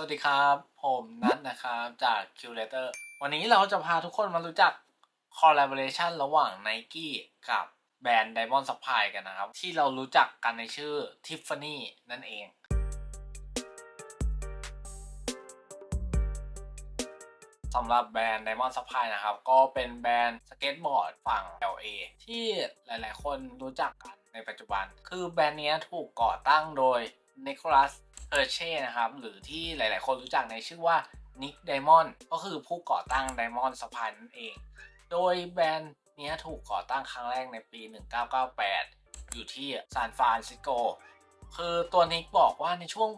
สวัสดีครับ ผมนัทนะครับ จาก Curator วันนี้เราจะพาทุกคนมารู้จัก collaboration ระหว่าง Nike กับแบรนด์ Diamond Supply กันนะครับ ที่เรารู้จักกันในชื่อ Tiffany นั่นเอง สำหรับแบรนด์ Diamond Supply นะครับ ก็เป็นแบรนด์สเก็ตบอร์ดฝั่ง LA ที่หลายๆ คนรู้จักกันในปัจจุบัน คือแบรนด์นี้ถูกก่อตั้งโดย Nicholas h e r s h e นะครับ หรือที่หลาย ๆ คนรู้จักในชื่อว่า Nick Diamond ก็คือผู้ก่อตั้ง Diamond Supply นั่นเอง โดยแบรนด์นี้ถูกก่อตั้งครั้งแรกในปี 1998 อยู่ที่ซานฟรานซิสโก คือตัวนิกบอกว่าในช่วง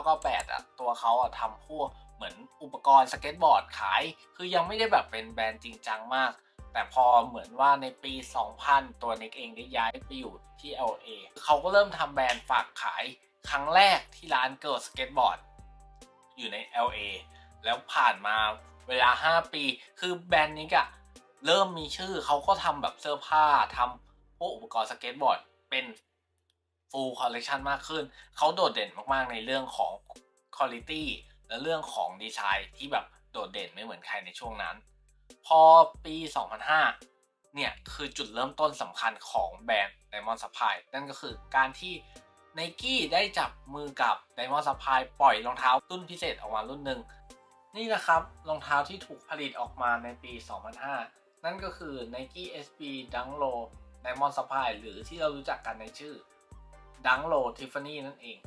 1998 อะ ตัวเขาอะทำพวกเหมือนอุปกรณ์สเก็ตบอร์ดขาย คือยังไม่ได้แบบเป็นแบรนด์จริงจังมาก แต่พอเหมือนว่าในปี 2000 ตัวนิกเองได้ย้ายไปอยู่ที่ LA เขาก็เริ่มทำแบรนด์ฝากขาย ครั้งแรกที่ร้านเกิร์ลสเก็ตบอร์ดอยู่ใน LA แล้วผ่านมาเวลา 5 ปี คือแบรนด์นี้อะเริ่มมีชื่อเขาก็ทำแบบเสื้อผ้าทำพวกอุปกรณ์สเก็ตบอร์ดเป็น full collection มากขึ้น เขาโดดเด่นมากๆในเรื่องของ quality และเรื่องของดีไซน์ที่แบบโดดเด่นไม่เหมือนใครในช่วงนั้น พอปี 2005 เนี่ย คือจุดเริ่มต้นสำคัญของแบรนด์ Diamond Supply นั่นก็คือการที่ Nike ได้จับมือกับ Diamond Supply ปล่อยรองเท้ารุ่นพิเศษออกมารุ่นหนึ่งนี่นะครับรองเท้าที่ถูกผลิตออกมาในปี 2005 นั่นก็คือ Nike SB Dunk Low Diamond Supply หรือที่เรารู้จักกันในชื่อ Dunk Low Tiffany นั่นเอง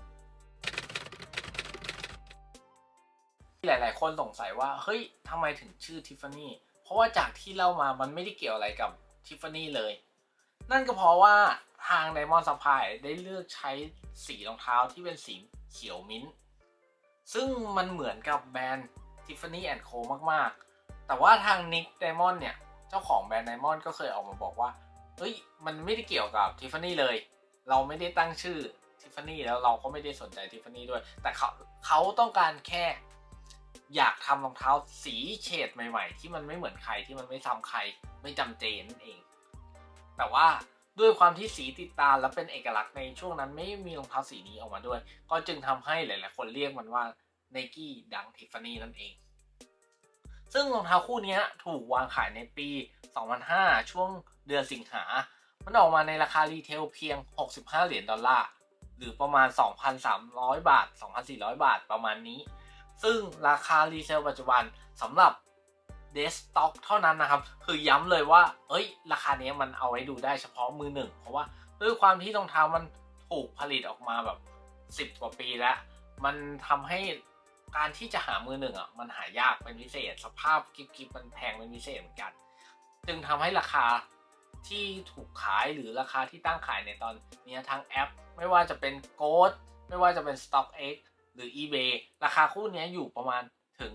หลาย ๆ คนสงสัยว่า เฮ้ยทำไมถึงชื่อ Tiffany เพราะว่าจากที่เล่ามามันไม่ได้เกี่ยวอะไรกับ Tiffany เลย นั่นก็เพราะว่า ทาง Diamond Supply ได้เลือกใช้สีรองเท้าที่เป็นสีเขียวมิ้นท์ซึ่งมันเหมือนกับแบรนด์ Tiffany Co มากๆ แต่ว่าทาง Nick Diamond เนี่ย เจ้าของแบรนด์ Diamond ก็เคยออกมาบอกว่า เฮ้ย มันไม่ได้เกี่ยวกับ Tiffany เลย เราไม่ได้ตั้งชื่อ Tiffany แล้วเราก็ไม่ได้สนใจ Tiffany ด้วย แต่เขาเขาต้องการแค่ อยากทำรองเท้าสีเฉดใหม่ ๆ ที่มันไม่เหมือนใครที่มันไม่ซ้ำใครไม่จำเจนนั่นเอง แต่ว่า ด้วยความที่สีติดตาและเป็นเอกลักษณ์ในช่วงนั้นไม่มีรองเท้าสีนี้ออกมาด้วย ก็จึงทำให้หลาย ๆ คนเรียกมันว่า Nike ดัง Tiffany นั่นเอง ซึ่งรองเท้าคู่นี้ถูกวางขายในปี 2005 ช่วงเดือนสิงหา มันออกมาในราคารีเทลเพียง 65 เหรียญดอลลาร์ หรือประมาณ 2,300 บาท 2,400 บาทประมาณนี้ ซึ่งราคารีเซลปัจจุบันสำหรับ เดสต็อกเท่านั้นนะครับ คือย้ำเลยว่า เอ้ย ราคานี้มันเอาไว้ดูได้เฉพาะมือหนึ่ง เพราะว่าด้วยความที่รองเท้ามันถูกผลิตออกมาแบบ 10 กว่าปีแล้ว มันทำให้การที่จะหามือหนึ่งอะมันหายากเป็นพิเศษ สภาพกิฟกิฟมันแพงเป็นพิเศษเหมือนกัน จึงทำให้ราคาที่ถูกขายหรือราคาที่ตั้งขายในตอนนี้ทั้งแอป ไม่ว่าจะเป็น g o ดไม่ว่าจะเป็น StockX หรือ eBay ราคาคู่นี้อยู่ประมาณ ถึง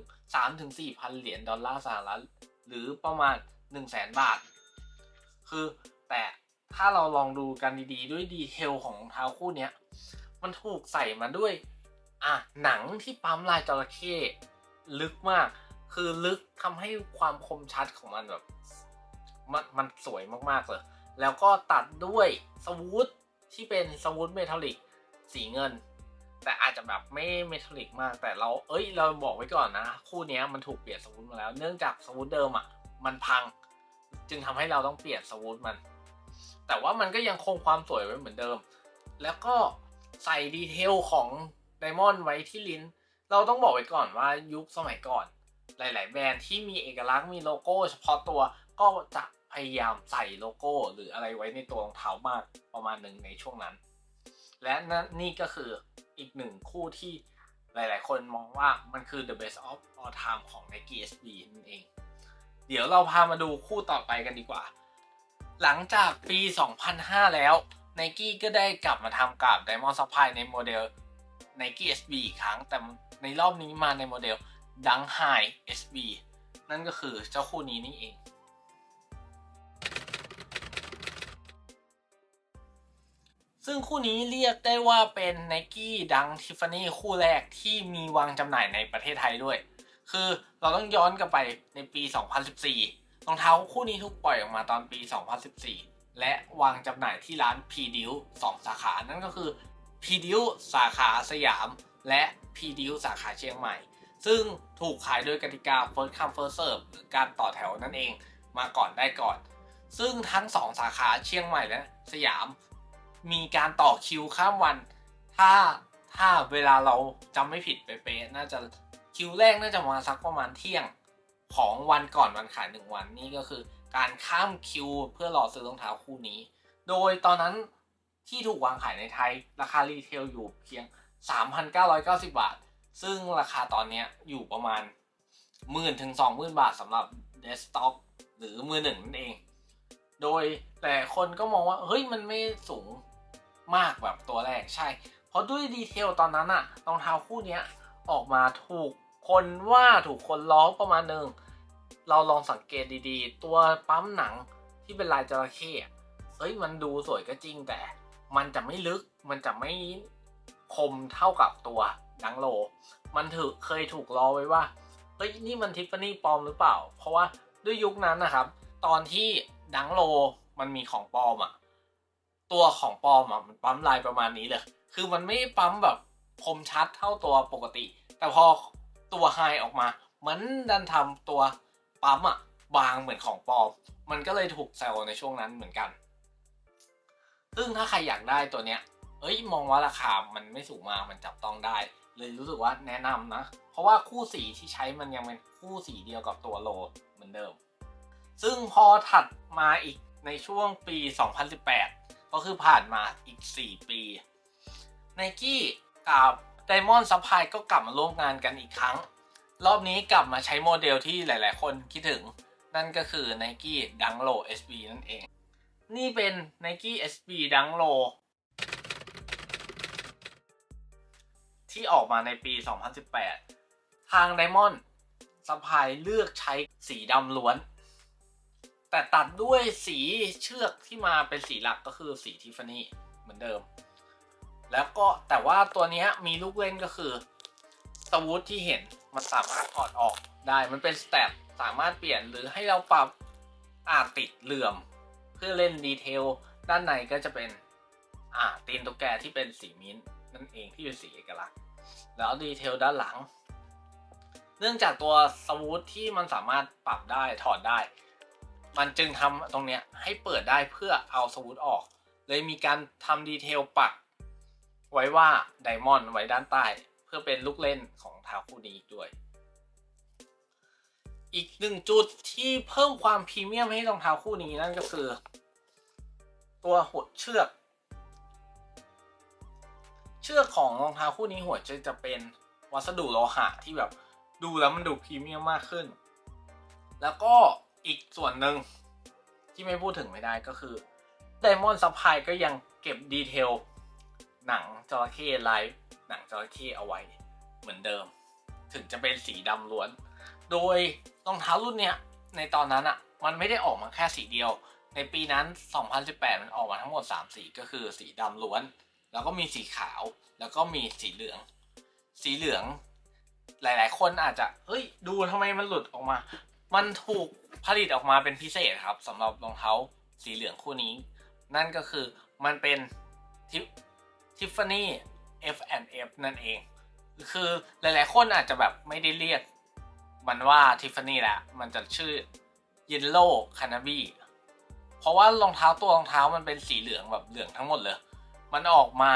3-4พันเหรียญดอลลาร์สหรัฐหรือประมาณ 1 0 0 0 0แสนบาท คือแต่ถ้าเราลองดูกันดีๆ ด้วยดีเทลของเท้าคู่เนี้ยมันถูกใส่มาด้วย อะ หนังที่ปั๊มลายจระเข้ลึกมาก คือลึกทำให้ความคมชัดของมันแบบมันมันสวยมากๆเลย แล้วก็ตัดด้วยสวูดที่เป็นสวูดเมทัลลิกสีเงิน แต่อาจจะแบบไม่เมทัลลิกมากแต่เราเอ้ยเราบอกไว้ก่อนนะ คู่นี้มันถูกเปลี่ยนสวูดมาแล้ว เนื่องจากสวูดเดิมอะมันพัง จึงทำให้เราต้องเปลี่ยนสวูดมัน แต่ว่ามันก็ยังคงความสวยไว้เหมือนเดิม แล้วก็ใส่ดีเทลของไดมอนด์ไว้ที่ลิ้น เราต้องบอกไว้ก่อนว่ายุคสมัยก่อน หลาย ๆ แบรนด์ที่มีเอกลักษณ์มีโลโก้ เฉพาะตัวก็จะพยายามใส่โลโก้หรืออะไรไว้ในตัวรองเท้ามากประมาณหนึ่งในช่วงนั้น และนนี่ก็คือ อีกหนึ่งคู่ที่หลาย ๆ คนมองว่ามันคือ the best of all time ของ Nike SB นั่นเอง เดี๋ยวเราพามาดูคู่ต่อไปกันดีกว่า หลังจากปี 2005 แล้ว Nike ก็ได้กลับมาทำกับ Diamond Supply ในโมเดล Nike SB อีกครั้ง แต่ในรอบนี้มาในโมเดล Dunk High SB นั่นก็คือเจ้าคู่นี้นี่เอง ซึ่งคู่นี้เรียกได้ว่าเป็น Nike Dunk Tiffany คู่แรกที่มีวางจำหน่ายในประเทศไทยด้วย คือเราต้องย้อนกลับไปในปี 2014 รองเท้าคู่นี้ถูกปล่อยออกมาตอนปี 2014 และวางจำหน่ายที่ร้าน p d u 2สสาขา นั่นก็คือ p d u สาขาสยาม และพีดิวสาขาเชียงใหม่ ซึ่งถูกขายโดยกติกา first come first serve หรือการต่อแถวนั่นเองมาก่อนได้ก่อน ซึ่งทั้งสองสาขาเชียงใหม่และสยาม มีการต่อคิวข้ามวัน ถ้าถ้าเวลาเราจำไม่ผิดเป๊ะๆน่าจะคิวแรกน่าจะมาสักประมาณเที่ยงของวันก่อนวันขายหนึ่งวันนี่ก็คือ การข้ามคิวเพื่อรอซื้อรองเท้าคู่นี้ โดยตอนนั้นที่ถูกวางขายในไทยราคารีเทลอยู่เพียง 3,990 บาท ซึ่งราคาตอนนี้อยู่ประมาณหมื่นถึงสองหมื่นบาทสำหรับเดสต็อกหรือมือหนึ่งนั่นเอง โดยแต่คนก็มองว่า เฮ้ยมันไม่สูง มากแบบตัวแรกใช่ เพราะด้วยดีเทลตอนนั้นอะรองเท้าคู่นี้ออกมาถูกคนว่าถูกคนล้อประมาณหนึ่งเราลองสังเกตดีๆ ตัวปั๊มหนังที่เป็นลายจระเข้อะเอ้ยมันดูสวยก็จริงแต่ มันจะไม่ลึกมันจะไม่คมเท่ากับตัวดังโล มันถือเคยถูกล้อไว้ว่าเฮ้ยนี่มันทิฟฟานี่ปลอมหรือเปล่า เพราะว่าด้วยยุคนั้นนะครับ ตอนที่ดังโลมันมีของปลอมอะ ตัวของปอมอะมันปั๊มลายประมาณนี้เลย คือมันไม่ปั๊มแบบคมชัดเท่าตัวปกติ แต่พอตัวไฮออกมา มันดันทำตัวปั๊มอะบางเหมือนของปอม มันก็เลยถูกแซวในช่วงนั้นเหมือนกัน ซึ่งถ้าใครอยากได้ตัวเนี้ย เอ้ยมองว่าราคา มันไม่สูงมาก มันจับต้องได้ เลยรู้สึกว่าแนะนำนะ เพราะว่าคู่สีที่ใช้มันยังเป็นคู่สีเดียวกับตัวโลเหมือนเดิม ซึ่งพอถัดมาอีกในช่วงปี 2018 ก็คือผ่านมาอีก 4 ปีไนกี้กับ Diamond Supply ก็กลับมาร่วมงานกันอีกครั้ง รอบนี้กลับมาใช้โมเดลที่หลาย ๆ คนคิดถึง นั่นก็คือ Nike Dunk Low SB นั่นเอง นี่เป็น Nike SB Dunk Low ที่ออกมาในปี 2018 ทาง Diamond Supply เลือกใช้สีดำล้วน แต่ตัดด้วยสีเชือกที่มาเป็นสีหลักก็คือสีทิฟฟานี่เหมือนเดิม แล้วก็แต่ว่าตัวนี้มีลูกเล่นก็คือสวูทที่เห็นมันสามารถถอดออกได้มันเป็นสเตปสามารถเปลี่ยนหรือให้เราปรับอาจติดเหลื่อม เพื่อเล่นดีเทลด้านในก็จะเป็นอ่าตีนตุ๊กแกที่เป็นสีมิ้นท์นั่นเองที่เป็นสีเอกลักษณ์ แล้วดีเทลด้านหลัง เนื่องจากตัวสวูทที่มันสามารถปรับได้ถอดได้ มันจึงทำตรงเนี้ยให้เปิดได้เพื่อเอาสวูทออก เลยมีการทำดีเทลปัก ไว้ว่าไดมอนด์ไว้ด้านใต้ เพื่อเป็นลูกเล่นของเท้าคู่นี้ด้วย อีกหนึ่งจุดที่เพิ่มความพรีเมียมให้รองเท้าคู่นี้นั่นก็คือ ตัวหัวเชือก เชือกของรองเท้าคู่นี้หัวจะจะเป็นวัสดุโลหะที่แบบดูแล้วมันดูพรีเมียมมากขึ้น แล้วก็ อีกส่วนหนึ่งที่ไม่พูดถึงไม่ได้ก็คือ Diamond Supply ก็ยังเก็บดีเทลหนังจระเข้ลายหนังจระเข้เอาไว้เหมือนเดิม ถึงจะเป็นสีดำล้วน โดยรองเท้ารุ่นเนี้ยในตอนนั้นอะ่ะมันไม่ได้ออกมาแค่สีเดียว ในปีนั้น 2018 มันออกมาทั้งหมด 3 สีก็คือสีดำล้วน แล้วก็มีสีขาว แล้วก็มีสีเหลือง สีเหลือง หลาย ๆ คนอาจจะ เฮ้ย ดูทำไมมันหลุดออกมา มันถูกผลิตออกมาเป็นพิเศษครับสำหรับรองเท้าสีเหลืองคู่นี้ นั่นก็คือมันเป็นทิฟทิฟฟานี่ F&F นั่นเอง คือหลายๆคนอาจจะแบบไม่ได้เรียกมันว่าทิฟฟานี่แหละมันจะชื่อ Yellow Cannabis เพราะว่ารองเท้าตัวรองเท้ามันเป็นสีเหลืองแบบเหลืองทั้งหมดเลย มันออกมา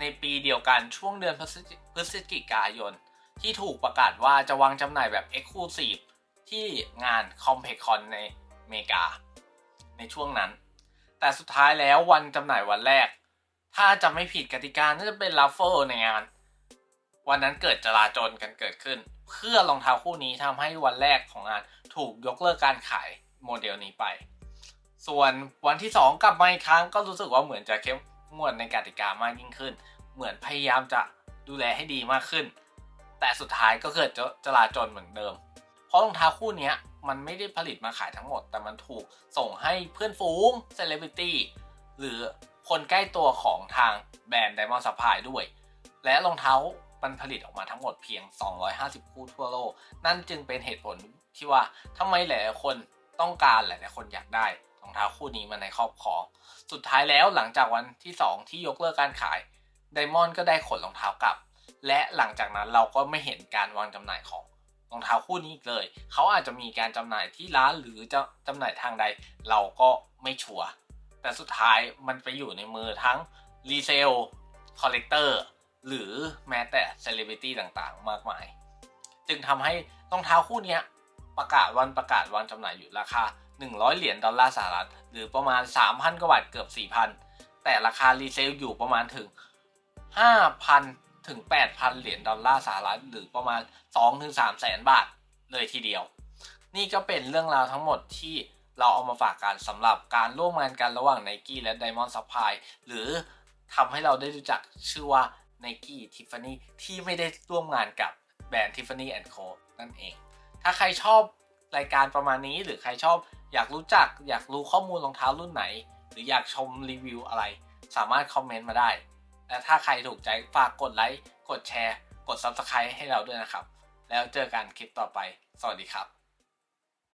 ในปีเดียวกันช่วงเดือนพฤศจิพฤศจิกายน ที่ถูกประกาศว่าจะวางจำหน่ายแบบ Exclusive ที่งาน Complex Con ในอเมริกา ในช่วงนั้น แต่สุดท้ายแล้ววันจำหน่ายวันแรก ถ้าจะไม่ผิดกติกาน่าจะเป็นลัฟเฟิลในงาน วันนั้นเกิดจลาจลกันเกิดขึ้น เพื่อรองเท้าคู่นี้ทำให้วันแรกของงานถูกยกเลิกการขายโมเดลนี้ไป ส่วนวันที่ 2 กลับมาอีกครั้งก็รู้สึกว่าเหมือนจะเข้มงวดในกติกามากยิ่งขึ้น เหมือนพยายามจะดูแลให้ดีมากขึ้น แต่สุดท้ายก็เกิดจจลาจลเหมือนเดิม เพราะรองเท้าคู่นี้มันไม่ได้ผลิตมาขายทั้งหมด แต่มันถูกส่งให้เพื่อนฝูงเซเลบริตี้หรือคนใกล้ตัวของทางแบรนด์ Diamond Supply ด้วย และรองเท้ามันผลิตออกมาทั้งหมดเพียง 250 คู่ทั่วโลก นั่นจึงเป็นเหตุผลที่ว่าทำไมหลายๆคนต้องการหลายๆคนอยากได้รองเท้าคู่นี้มาในครอบครอง สุดท้ายแล้วหลังจากวันที่ 2 ที่ยกเลิกการขายไดมอนด์ก็ได้ขนรองเท้ากลับ และหลังจากนั้นเราก็ไม่เห็นการวางจำหน่ายของ รองเท้าคู่นี้อีกเลย เขาอาจจะมีการจำหน่ายที่ร้านหรือจะจำหน่ายทางใด เราก็ไม่ชัวร์แต่สุดท้ายมันไปอยู่ในมือทั้งรีเซลคอลเลกเตอร์หรือแม้แต่เซเลบริตี้ต่างๆ มากมาย จึงทำให้รองเท้าคู่นี้ประกาศวันประกาศวางจำหน่ายอยู่ราคา 100 เหรียญดอลลาร์สหรัฐ หรือประมาณ 3,000 กว่าบาทเกือบ 4,000 แต่ราคารีเซลอยู่ประมาณถึง 5,000 ถึง 8,000 เหรียญดอลลาร์สหรัฐหรือประมาณ 2-3แสนบาทเลยทีเดียว นี่ก็เป็นเรื่องราวทั้งหมดที่เราเอามาฝากกันสำหรับการร่วมงานกันระหว่าง Nike และ Diamond Supply หรือทำให้เราได้รู้จักชื่อว่า Nike Tiffany ที่ไม่ได้ร่วมงานกับแบรนด์ Tiffany Co นั่นเอง ถ้าใครชอบรายการประมาณนี้ หรือใครชอบอยากรู้จัก อยากรู้ข้อมูลรองเท้ารุ่นไหน หรืออยากชมรีวิวอะไร สามารถคอมเมนต์มาได้ และถ้าใครถูกใจฝากกดไลค์ กดแชร์ กด Subscribe ให้เราด้วยนะครับ แล้วเจอกันคลิปต่อไป สวัสดีครับ